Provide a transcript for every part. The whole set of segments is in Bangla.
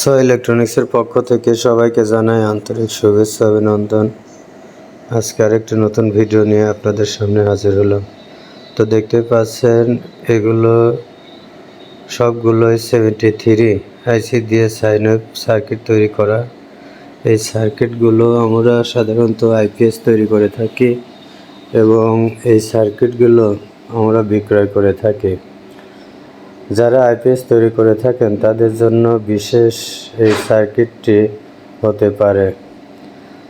সো ইলেকট্রনিক্সের পক্ষ থেকে সবাইকে জানাই আন্তরিক শুভেচ্ছা, অভিনন্দন। আজকে আরেকটি নতুন ভিডিও নিয়ে আপনাদের সামনে হাজির হলাম। তো দেখতে পাচ্ছেন, এগুলো সবগুলোই সেভেন্টি থ্রি আইসি দিয়ে সাইন আপ সার্কিট তৈরি করা। এই সার্কিটগুলো আমরা সাধারণত আইপিএস তৈরি করে থাকি এবং এই সার্কিটগুলো আমরা বিক্রয় করে থাকি। যারা আইপিএস তৈরি করে থাকেন, তাদের জন্য বিশেষ এই সার্কিটটি হতে পারে।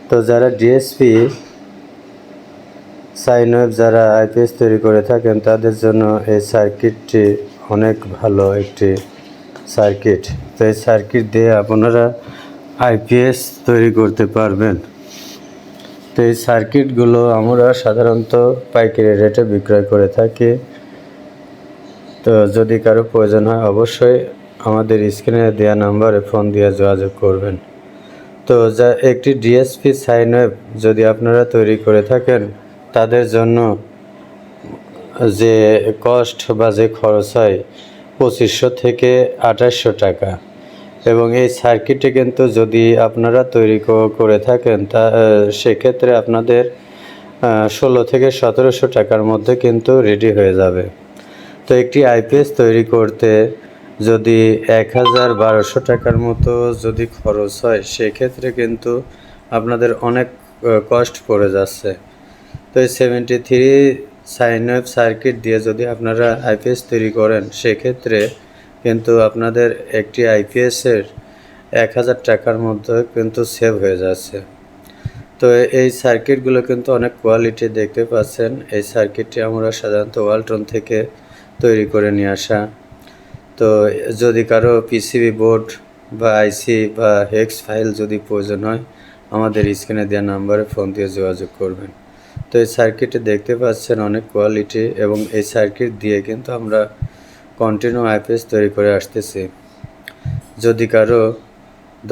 তো যারা ডিএসপি সাইন ওয়েব যারা আইপিএস তৈরি করে থাকেন, তাদের জন্য এই সার্কিটটি অনেক ভালো একটি সার্কিট। তো এই সার্কিট দিয়ে আপনারা আইপিএস তৈরি করতে পারবেন। তো এই সার্কিটগুলো আমরা সাধারণত পাইকারি রেটে বিক্রয় করে থাকি। তো যদি কারও প্রয়োজন হয়, অবশ্যই আমাদের স্ক্রিনে দেওয়া নাম্বারে ফোন দিয়ে যোগাযোগ করবেন। তো যা একটি ডিএসপি সাইন ওয়েব যদি আপনারা তৈরি করে থাকেন, তাদের জন্য যে কস্ট বা যে খরচ হয়, পঁচিশশো থেকে আঠাশশো টাকা। এবং এই সার্কিটে কিন্তু যদি আপনারা তৈরি করে থাকেন, তা সেক্ষেত্রে আপনাদের ষোলো থেকে সতেরোশো টাকার মধ্যে কিন্তু রেডি হয়ে যাবে। তো একটি আইপিএস তৈরি করতে যদি এক হাজার বারোশো টাকার মতো যদি খরচ হয়, সেক্ষেত্রে কিন্তু আপনাদের অনেক কষ্ট পড়ে যাচ্ছে। তো এই seventy three sine wave circuit দিয়ে যদি আপনারা আইপিএস তৈরি করেন, সেক্ষেত্রে কিন্তু আপনাদের একটি আইপিএসের এক হাজার টাকার মধ্যে কিন্তু সেভ হয়ে যাচ্ছে। তো এই সার্কিটগুলো কিন্তু অনেক কোয়ালিটি দেখতে পাচ্ছেন। এই সার্কিটটি আমরা সাধারণত ওয়ালটন থেকে তৈরি করে নিয়ে আসা। তো যদি কারও পিসিবি বোর্ড বা আইসি বা হেক্স ফাইল যদি প্রয়োজন হয়, আমাদের স্ক্রিনে দেওয়া নাম্বারে ফোন দিয়ে যোগাযোগ করবেন। তো এই সার্কিটে দেখতে পাচ্ছেন অনেক কোয়ালিটি এবং এই সার্কিট দিয়ে কিন্তু আমরা কন্টিনিউ আইপিএস তৈরি করে আসতেছি। যদি কারও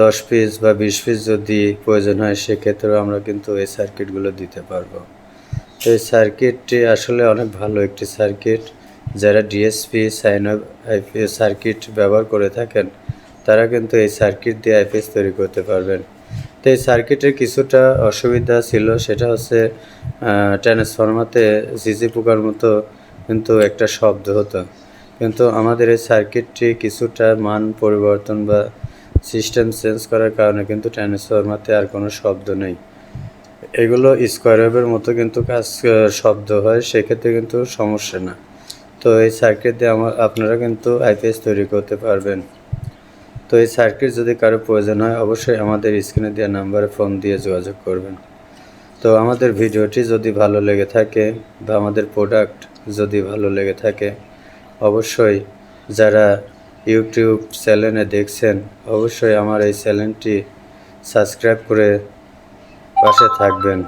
দশ পিস বা বিশ পিস যদি প্রয়োজন হয়, সেক্ষেত্রেও আমরা কিন্তু এই সার্কিটগুলো দিতে পারব। তো এই সার্কিটটি আসলে অনেক ভালো একটি সার্কিট। যারা ডিএসপি সাইন আইপিএস সার্কিট ব্যবহার করে থাকেন, তারা কিন্তু এই সার্কিট দিয়ে আইপিএস তৈরি করতে পারবেন। তো এই সার্কিটের কিছুটা অসুবিধা ছিল, সেটা হচ্ছে ট্রান্সফর্মাতে জিজি পোকার মতো কিন্তু একটা শব্দ হতো। কিন্তু আমাদের এই সার্কিটটি কিছুটা মান পরিবর্তন বা সিস্টেম চেঞ্জ করার কারণে কিন্তু ট্রান্সফর্মাতে আর কোনো শব্দ নেই। এগুলো স্কোয়ার মতো কিন্তু কাজ শব্দ হয়, সেক্ষেত্রে কিন্তু সমস্যা না। তো এই সার্কিট দিয়ে আমার, আপনারা কিন্তু আইপিএস তৈরি করতে পারবেন। তো এই সার্কিট যদি কারও প্রয়োজন হয়, অবশ্যই আমাদের স্ক্রিনে দেওয়া নাম্বারে ফোন দিয়ে যোগাযোগ করবেন। তো আমাদের ভিডিওটি যদি ভালো লেগে থাকে বা আমাদের প্রোডাক্ট যদি ভালো লেগে থাকে, অবশ্যই যারা ইউটিউব চ্যানেলে দেখছেন, অবশ্যই আমার এই চ্যানেলটি সাবস্ক্রাইব করে পাশে থাকবেন।